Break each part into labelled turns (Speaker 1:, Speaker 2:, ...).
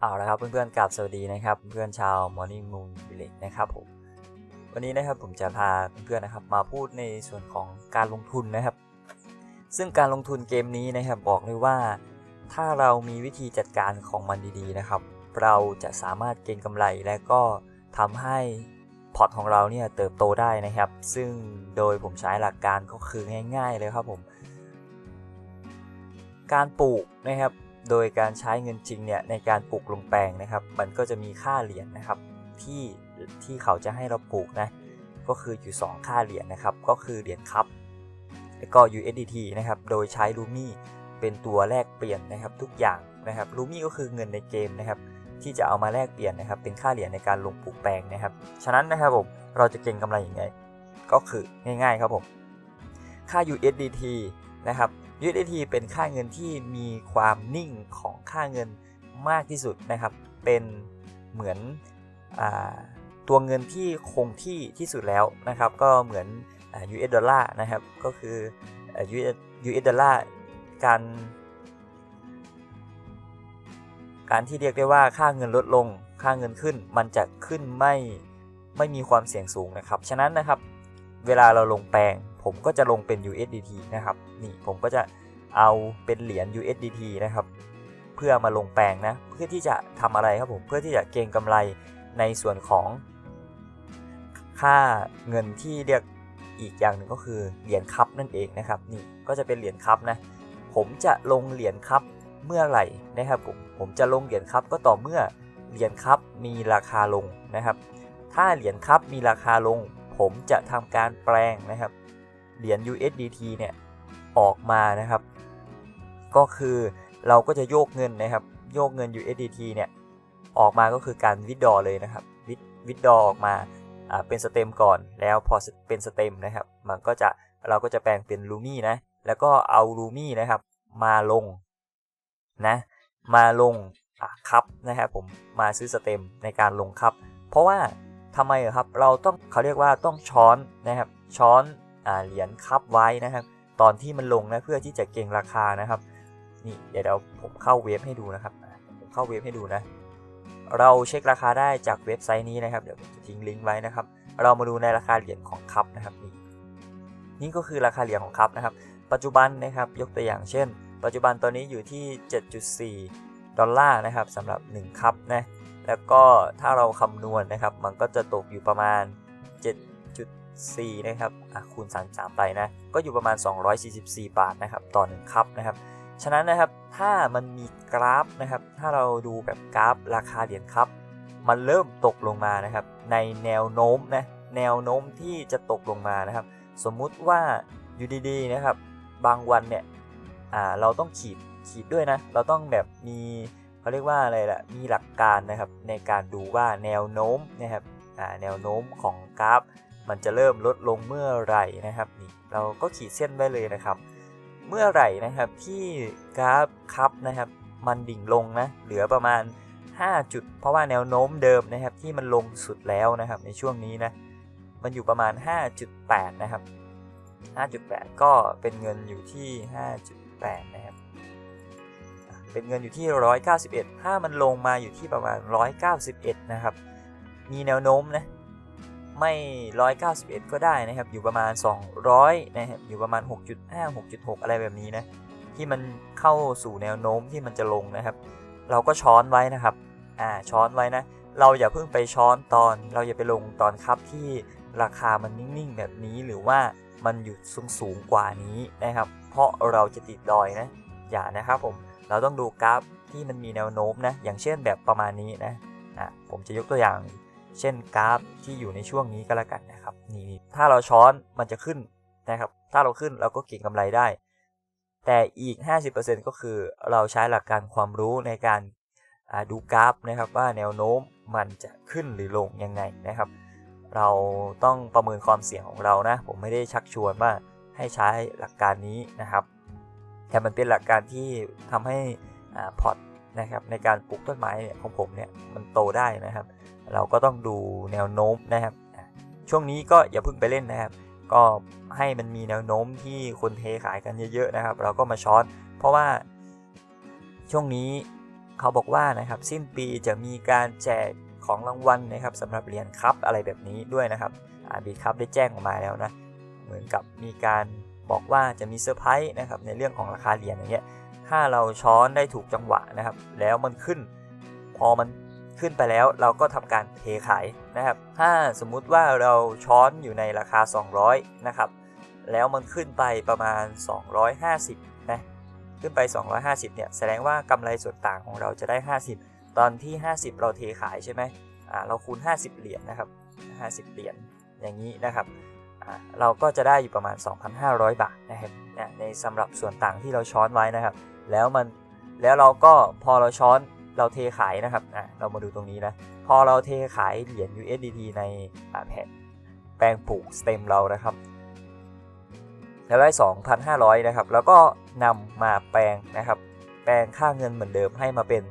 Speaker 1: เอาละครับเพื่อนๆกลับสวัสดีนะครับ เพื่อนชาว Morning Moon Village นะครับผมวันนี้นะครับผมจะพาเพื่อนๆนะครับมาพูดในส่วนของการลงทุนนะครับ ซึ่งการลงทุนเกมนี้นะครับบอกเลยว่า ถ้าเรามีวิธีจัดการของมันดีๆนะครับ เราจะสามารถเก็งกำไรและก็ทำให้พอร์ตของเราเนี่ยเติบโตได้นะครับ ซึ่งโดยผมใช้หลักการก็คือง่าย ๆ เลยครับผม การปลูกนะครับ โดยการใช้เงินจริงเนี่ยในการปลูกลงแปลงนะครับ มันก็จะมีค่าเหรียญนะครับที่ที่เขาจะให้เราปลูกนะก็คืออยู่ 2 ค่าเหรียญนะครับ ก็คือเหรียญคัพแล้วก็ USDT นะครับ โดยใช้ Lumi เป็นตัวแลกเปลี่ยนนะครับทุกอย่างนะครับ Lumi ก็คือเงินในเกมนะครับที่จะเอามาแลกเปลี่ยนนะครับเป็นค่าเหรียญในการลงปลูกแปลงนะครับ ฉะนั้นนะครับผมเราจะเก็งกำไรยังไง ก็คือง่ายๆครับผม ค่า USDT นะครับ USDT เป็นค่าเงินที่มีความนิ่งของค่าเงินมากที่สุดนะครับ เป็นเหมือนอตัวเงินที่คงที่ที่สุดแล้วนะครับ ก็เหมือนอ US ดอลลาร์นะครับ ก็คือ US US ดอลลาร์การการที่เรียกได้ว่าค่าเงินลดลง ค่าเงินขึ้น มันจะขึ้นไม่ไม่มีความเสี่ยงสูงนะครับ ฉะนั้นนะครับ เวลาเราลงแปลง ผมก็จะลงเป็น USDT นะครับ นี่ผมก็จะเอาเป็นเหรียญ USDT นะครับ เพื่อมาลงแปลงนะ เพื่อที่จะทำอะไรครับผม เพื่อที่จะเก็งกำไรในส่วนของ ค่าเงินที่เรียกอีกอย่างหนึ่งก็คือเหรียญคัพนั่นเองนะครับ นี่ก็จะเป็นเหรียญคัพนะ ผมจะลงเหรียญคัพเมื่อไหร่นะครับผม ผมจะลงเหรียญคัพก็ต่อเมื่อเหรียญคัพมีราคาลงนะครับ ถ้าเหรียญคัพมีราคาลง ผมจะทำการแปลงนะครับ เหรียญ USDT เนี่ยออกมานะครับ ก็คือเราก็จะโยกเงินนะครับ โยกเงิน USDT เนี่ยออกมาก็คือการวิดดอเลยนะครับ วิดวิดดอออกมาอ่าเป็นสเต็มก่อนแล้วพอเป็นสเต็มนะครับ มันก็จะเราก็จะแปลงเป็นลูมี่นะแล้วก็เอาลูมี่นะครับ มาลงนะมาลงครับนะครับผมมาซื้อสเต็มในการลงครับ เพราะว่าทำไมครับเราต้องเขาเรียกว่าต้องช้อนนะครับช้อน เหรียญคับไว้นะครับ ตอนที่มันลงนะเพื่อที่จะเก็งราคานะครับนี่เดี๋ยวเดี๋ยวผมเข้าเว็บให้ดูนะครับผมเข้าเว็บให้ดูนะเราเช็คราคาได้จากเว็บไซต์นี้นะครับ เดี๋ยวผมจะทิ้งลิงก์ไว้นะครับ เรามาดูในราคาเหรียญของคัพนะครับนี่นี่ก็คือราคาเหรียญของคัพนะครับ ปัจจุบันนะครับยกตัวอย่างเช่น ปัจจุบันตอนนี้อยู่ที่ 7.4 ดอลลาร์นะครับสำหรับ1คัพนะแล้วก็ถ้าเราคำนวณนะครับ มันก็จะตกอยู่ประมาณ 7.4นะครับคูณ 33 ไปนะ ก็อยู่ประมาณ 244 บาทนะครับต่อ1คัพนะครับ ฉะนั้นนะครับถ้ามันมีกราฟนะครับ ถ้าเราดูแบบกราฟราคาเหรียญคัพมันเริ่มตกลงมานะครับ ในแนวโน้มนะแนวโน้มที่จะตกลงมานะครับ สมมุติว่าอยู่ดีๆนะครับ บางวันเนี่ยเราต้องขีดขีดด้วยนะ เราต้องแบบมีเขาเรียกว่าอะไรล่ะ มีหลักการนะครับในการดูว่าแนวโน้มนะครับแนวโน้มของกราฟ มันจะเริ่มลดลงเมื่อไหร่นะครับนี่เราก็ขีดเส้นไว้เลยนะครับ เมื่อไหร่นะครับที่กราฟคับนะครับมันดิ่งลงนะเหลือประมาณ 5 จุด เพราะว่าแนวโน้มเดิมนะครับที่มันลงสุดแล้วนะครับในช่วงนี้นะมันอยู่ประมาณ 5.8 นะครับ 5.8 ก็เป็นเงินอยู่ที่ 5.8 นะครับ เป็นเงินอยู่ที่ 191 ถ้ามันลงมาอยู่ที่ประมาณ 191 นะครับ มีแนวโน้มนะ ไม่ 191 ก็ได้นะครับ อยู่ประมาณ 200 นะครับ อยู่ประมาณ 6.5 6.6 อะไรแบบนี้นะ ที่มันเข้าสู่แนวโน้มที่มันจะลงนะครับ เราก็ช้อนไว้นะครับ อ่า ช้อนไว้นะ เราอย่าเพิ่งไปช้อนตอน เราอย่าไปลงตอนครับที่ราคามันนิ่งๆแบบนี้ หรือว่ามันอยู่สูงสูงกว่านี้นะครับ เพราะเราจะติดดอยนะ อย่านะครับผม เราต้องดูกราฟที่มันมีแนวโน้มนะ อย่างเช่นแบบประมาณนี้นะ อะ ผมจะยกตัวอย่าง เช่นกราฟที่อยู่ในช่วงนี้ก็แล้วกันนะครับนี่ถ้าเราช้อนมันจะขึ้นนะครับ ถ้าเราขึ้นเราก็เก็งกำไรได้ แต่อีก 50%ก็คือเราใช้หลักการความรู้ในการดูกราฟนะครับว่าแนวโน้มมันจะขึ้นหรือลงยังไงนะครับ เราต้องประเมินความเสี่ยงของเรานะ ผมไม่ได้ชักชวนว่าให้ใช้หลักการนี้นะครับ แต่มันเป็นหลักการที่ทำให้พอร์ตนะครับในการปลูกต้นไม้เนี่ยของผมเนี่ยมันโตได้นะครับ เราก็ต้องดูแนวโน้มนะครับ ช่วงนี้ก็อย่าเพิ่งไปเล่นนะครับ ก็ให้มันมีแนวโน้มที่คนเทขายกันเยอะๆนะครับ เราก็มาช้อนเพราะว่าช่วงนี้เขาบอกว่านะครับสิ้นปีจะมีการแจกของรางวัลนะครับสำหรับเหรียญครับอะไรแบบนี้ด้วยนะครับบีครับได้แจ้งออกมาแล้วนะเหมือนกับมีการบอกว่าจะมีเซอร์ไพรส์นะครับในเรื่องของราคาเหรียญอย่างเงี้ยถ้าเราช้อนได้ถูกจังหวะนะครับ แล้วมันขึ้น พอมัน ขึ้นไปแล้วเราก็ทำการเทขายนะครับ ถ้าสมมุติว่าเราช้อนอยู่ในราคา 200 นะครับ แล้วมันขึ้นไปประมาณ 250 นะ ขึ้นไป 250 เนี่ย แสดงว่ากำไรส่วนต่างของเราจะได้ 50 ตอนที่ 50 เราเทขายใช่ไหมอ่า เราคูณ 50 เหรียญนะครับ 50 เหรียญ อย่างนี้นะครับอ่าเราก็จะได้อยู่ประมาณ 2,500 บาทนะครับ ในสำหรับส่วนต่างที่เราช้อนไว้นะครับ แล้วมัน แล้วเราก็พอเราช้อน เราเทขายนะครับอะเรามาดูตรงนี้นะ พอเราเทขายเหรียญ USDT ในแผ่นแปลงปลูกสเต็มเรานะครับแล้วได้ 2,500 นะครับ แล้วก็นำมาแปลงนะครับ แปลงค่าเงินเหมือนเดิมให้มาเป็น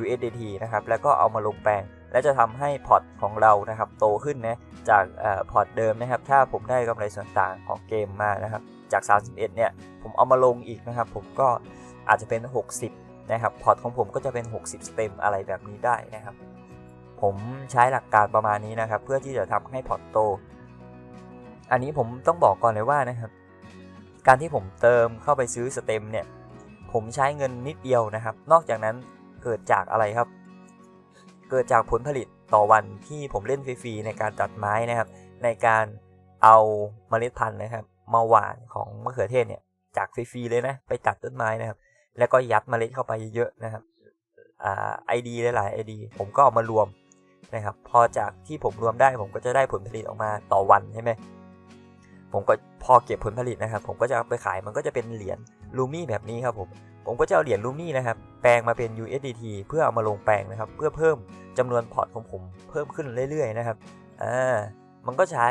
Speaker 1: USDT นะครับ แล้วก็เอามาลงแปลง และจะทำให้พอร์ตของเรานะครับ โตขึ้นนะ จากพอร์ตเดิมนะครับ ถ้าผมได้กำไรส่วนต่างของเกมมานะครับ จาก 31 เนี่ย ผมเอามาลงอีกนะครับ ผมก็อาจจะเป็น 60 นะครับพอร์ตของผมก็จะเป็น 60 สเต็มอะไรแบบนี้ได้นะครับ ผมใช้หลักการประมาณนี้นะครับ เพื่อที่จะทำให้พอร์ตโต อันนี้ผมต้องบอกก่อนเลยว่านะครับ การที่ผมเติมเข้าไปซื้อสเต็มเนี่ย ผมใช้เงินนิดเดียวนะครับ นอกจากนั้นเกิดจากอะไรครับ เกิดจากผลผลิตต่อวันที่ผมเล่นฟรีๆในการตัดไม้นะครับ ในการเอาเมล็ดพันธุ์นะครับ มาหว่านของมะเขือเทศเนี่ยจากฟรีๆเลยนะไปตัดต้นไม้นะครับ แล้วก็ยัดเมล็ดเข้าไปเยอะๆนะครับไอดีหลายๆไอดีผมก็เอามารวมนะครับ พอจากที่ผมรวมได้ผมก็จะได้ผลผลิตออกมาต่อวันใช่ไหมผมก็พอเก็บผลผลิตนะครับ ผมก็จะไปขายมันก็จะเป็นเหรียญลูมี่แบบนี้ครับผมผมก็จะเอาเหรียญลูมี่นะครับ แปลงมาเป็น USDT เพื่อเอามาลงแปลงนะครับ เพื่อเพิ่มจำนวนพอร์ตของผมเพิ่มขึ้นเรื่อยๆนะครับอ่ามันก็ใช้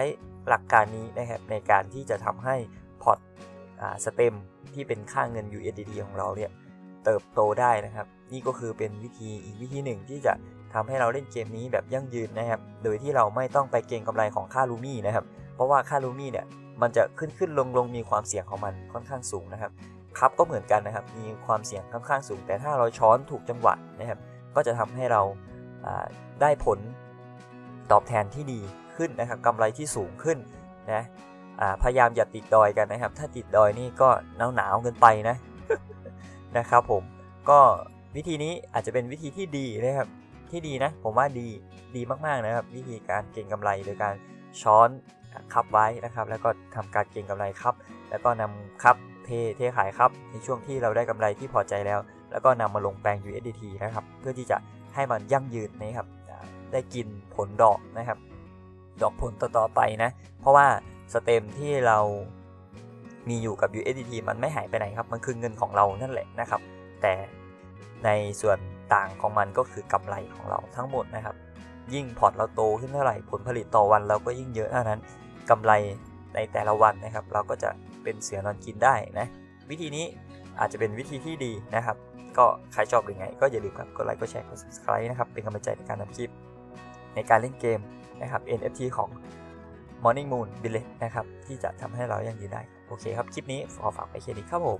Speaker 1: หลักการนี้นะครับในการที่จะทำให้พอร์ตอ่าสเต็ม ที่เป็นค่าเงิน USDT ของเราเนี่ยเติบโตได้นะครับ นี่ก็คือเป็นวิธีอีกวิธีหนึ่งที่จะทำให้เราเล่นเกมนี้แบบยั่งยืนนะครับ โดยที่เราไม่ต้องไปเก็งกำไรของค่าลูมี่นะครับ เพราะว่าค่าลูมี่เนี่ยมันจะขึ้นขึ้นลงลงมีความเสี่ยงของมันค่อนข้างสูงนะครับครับก็เหมือนกันนะครับ มีความเสี่ยงค่อนข้างสูง แต่ถ้าเราช้อนถูกจังหวะนะครับ ก็จะทำให้เราได้ผลตอบแทนที่ดีขึ้นนะครับกำไรที่สูงขึ้นนะ พยายามอย่าติดดอยกันนะครับ ถ้าติดดอยนี่ก็หนาวหนาวเกินไปนะนะครับผมก็วิธีนี้อาจจะเป็นวิธีที่ดีนะครับที่ดีนะ ผมว่าดีดีมากๆนะครับ วิธีการเก็งกำไรโดยการช้อนคับไว้นะครับ แล้วก็ทำการเก็งกำไรครับ แล้วก็นำครับเทเทขายครับ ในช่วงที่เราได้กำไรที่พอใจแล้ว แล้วก็นำมาลงแปลง USDT นะครับ เพื่อที่จะให้มันยั่งยืนนะครับ ได้กินผลดอกนะครับ ดอกผลต่อๆไปนะ เพราะว่า สเต็มที่เรามีอยู่กับ USDT มันไม่หายไปไหนครับ มันคือเงินของเรานั่นแหละนะครับ แต่ในส่วนต่างของมันก็คือกำไรของเราทั้งหมดนะครับ ยิ่งพอร์ตเราโตขึ้นเท่าไหร่ผลผลิตต่อวันเราก็ยิ่งเยอะเท่านั้นกำไรในแต่ละวันนะครับ เราก็จะเป็นเสือนอนกินได้นะ วิธีนี้อาจจะเป็นวิธีที่ดีนะครับ ก็ใครชอบหรือไง ก็อย่าลืมครับกดไลค์กดแชร์กด subscribe นะครับเป็นกำลังใจในการทำคลิป ในการเล่นเกมนะครับ NFT ของ Morning Moon b i l l e นะครับ ที่จะทำให้เรายังยืนได้ โอเคครับ คลิปนี้ขอฝากไปแค่นี้ครับผม